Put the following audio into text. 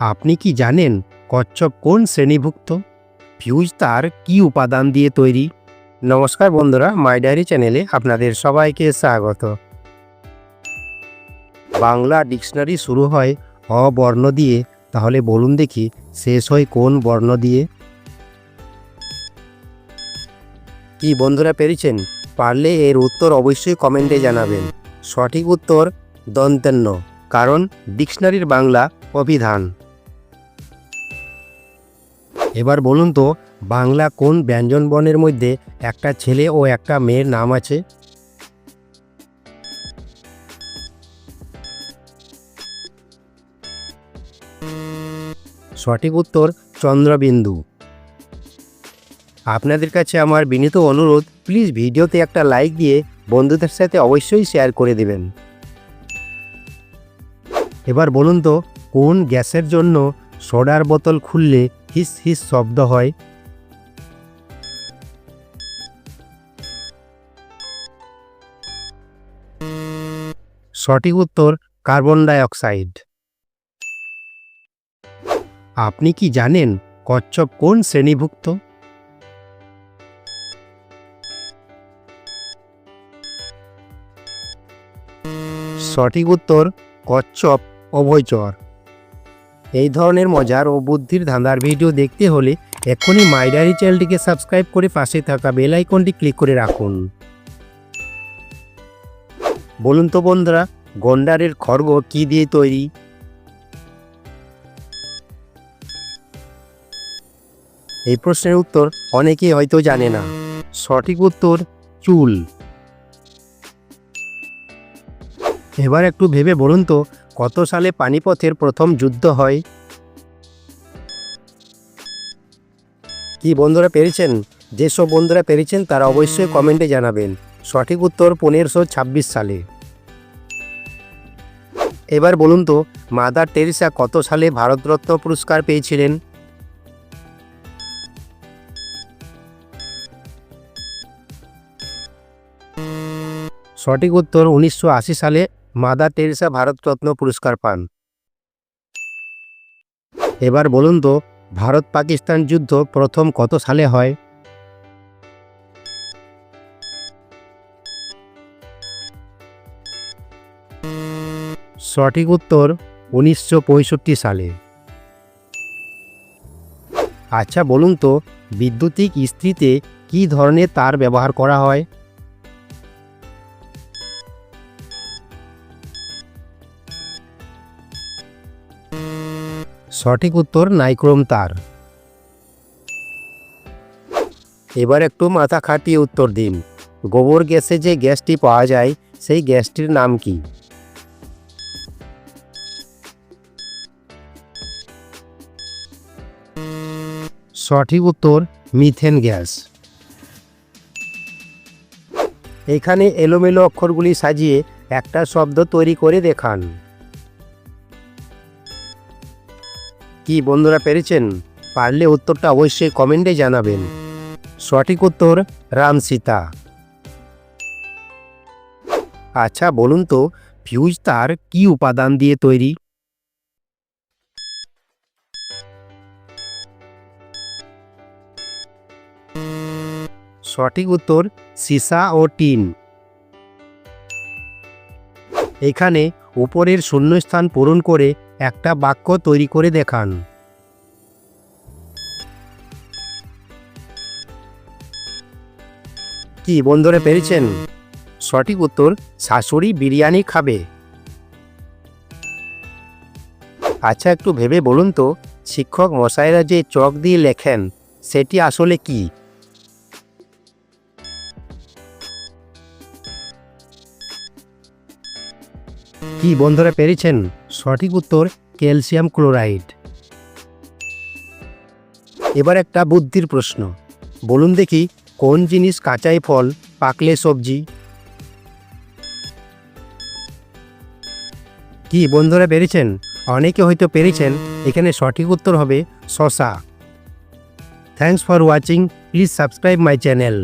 আপনি কি জানেন কচ্ছপ কোন শ্রেণীভুক্ত? ফিউজ তার কি উপাদান দিয়ে তৈরি? নমস্কার বন্ধুরা, মাই ডায়েরি চ্যানেলে আপনাদের সবাইকে স্বাগত। বাংলা ডিকশনারি শুরু হয় অ বর্ণ দিয়ে। তাহলে বলুন দেখি, শেষ হয় কোন বর্ণ দিয়ে? কি বন্ধুরা পেরেছেন? পারলে এর উত্তর অবশ্যই কমেন্টে জানাবেন। সঠিক উত্তর দন্তেন্ন কারণ ডিকশনারির বাংলা অভিধান। এবার বলুন তো, বাংলা কোন ব্যঞ্জন বর্ণের মধ্যে একটা ছেলে ও একটা মেয়ের নাম আছে? সঠিক উত্তর, চন্দ্রবিন্দু। আপনাদের কাছে আমার বিনীত অনুরোধ, প্লিজ ভিডিওতে একটা লাইক দিয়ে বন্ধুদের সাথে অবশ্যই শেয়ার করে দেবেন। এবার বলুন তো, কোন গ্যাসের জন্য সোডার বোতল খুললে হিস হিস শব্দ হয়। সঠিক উত্তর, কার্বন ডাইঅক্সাইড। আপনি কি জানেন কচ্ছপ কোন শ্রেণীভুক্ত? সঠিক উত্তর, কচ্ছপ অভয়চর। এই ধরনের মজার ও বুদ্ধির ধাঁধার ভিডিও দেখতে হলে এক্ষুনি মাইডারি চ্যানেলটিকে সাবস্ক্রাইব করে পাশে থাকা বেল আইকনটি ক্লিক করে রাখুন। বলুন তো বন্ধুরা, গন্ডারের খড়গ কি দিয়ে তৈরি? এই প্রশ্নের উত্তর অনেকেই হয়তো জানে না। সঠিক উত্তর, চুল। এবার একটু ভেবে বলুন তো কত সালে পানিপথের প্রথম যুদ্ধ হয়? কি বন্ধুরা পেরেছেন? যেসব বন্ধুরা পেরেছেন তারা অবশ্যই কমেন্টে জানাবেন। সঠিক উত্তর পনেরোশো ছাব্বিশ সালে। এবার বলুন তো, মাদার টেরিসা কত সালে ভারতরত্ন পুরস্কার পেয়েছিলেন? সঠিক উত্তর উনিশশো আশি সালে মাদার টেরিসা ভারতরত্ন পুরস্কার পান। এবার বলুন তো, ভারত পাকিস্তান যুদ্ধ প্রথম কত সালে হয়? সঠিক উত্তর উনিশশো পঁয়ষট্টি সালে। আচ্ছা বলুন তো, বিদ্যুতিক ইস্ত্রিতে কী ধরনের তার ব্যবহার করা হয়? সঠিক উত্তর নাইক্রোম তার। এবার একটু মাথা খাটিয়ে উত্তর দিন। গোবর গ্যাসে যে গ্যাসটি পাওয়া যায়, সেই গ্যাসটির নাম কি? সঠিক উত্তর, মিথেন গ্যাস। এখানে এলোমেলো অক্ষরগুলি সাজিয়ে একটা শব্দ তৈরি করে দেখান। কি বন্ধুরা পেরেছেন? পারলে উত্তরটা অবশ্যই কমেন্টে জানাবেন। সঠিক উত্তর রাম সীতা। আচ্ছা বলুন তো, ফিউজ তার কি উপাদান দিয়ে তৈরি? সঠিক উত্তর সীসা ও টিন। এখানে উপরের শূন্যস্থান পূরণ করে একটা বাক্য তৈরি করে দেখান। কি বন্ধুরা পেরেছেন? সঠিক উত্তর, শাশুড়ি বিরিয়ানি খাবে। আচ্ছা একটু ভেবে বলুন তো, শিক্ষক মশাইরা যে চক দিয়ে লেখেন, সেটি আসলে কি? কি বন্ধুরা পেরেছেন? সঠিক উত্তর, ক্যালসিয়াম ক্লোরাইড। এবার একটা বুদ্ধির প্রশ্ন। বলুন দেখি, কোন জিনিস কাঁচাই ফল, পাকলে সবজি? কি বন্ধুরা পেরেছেন? অনেকে হয়তো পেরেছেন, এখানে সঠিক উত্তর হবে শশা। Thanks for watching please subscribe my channel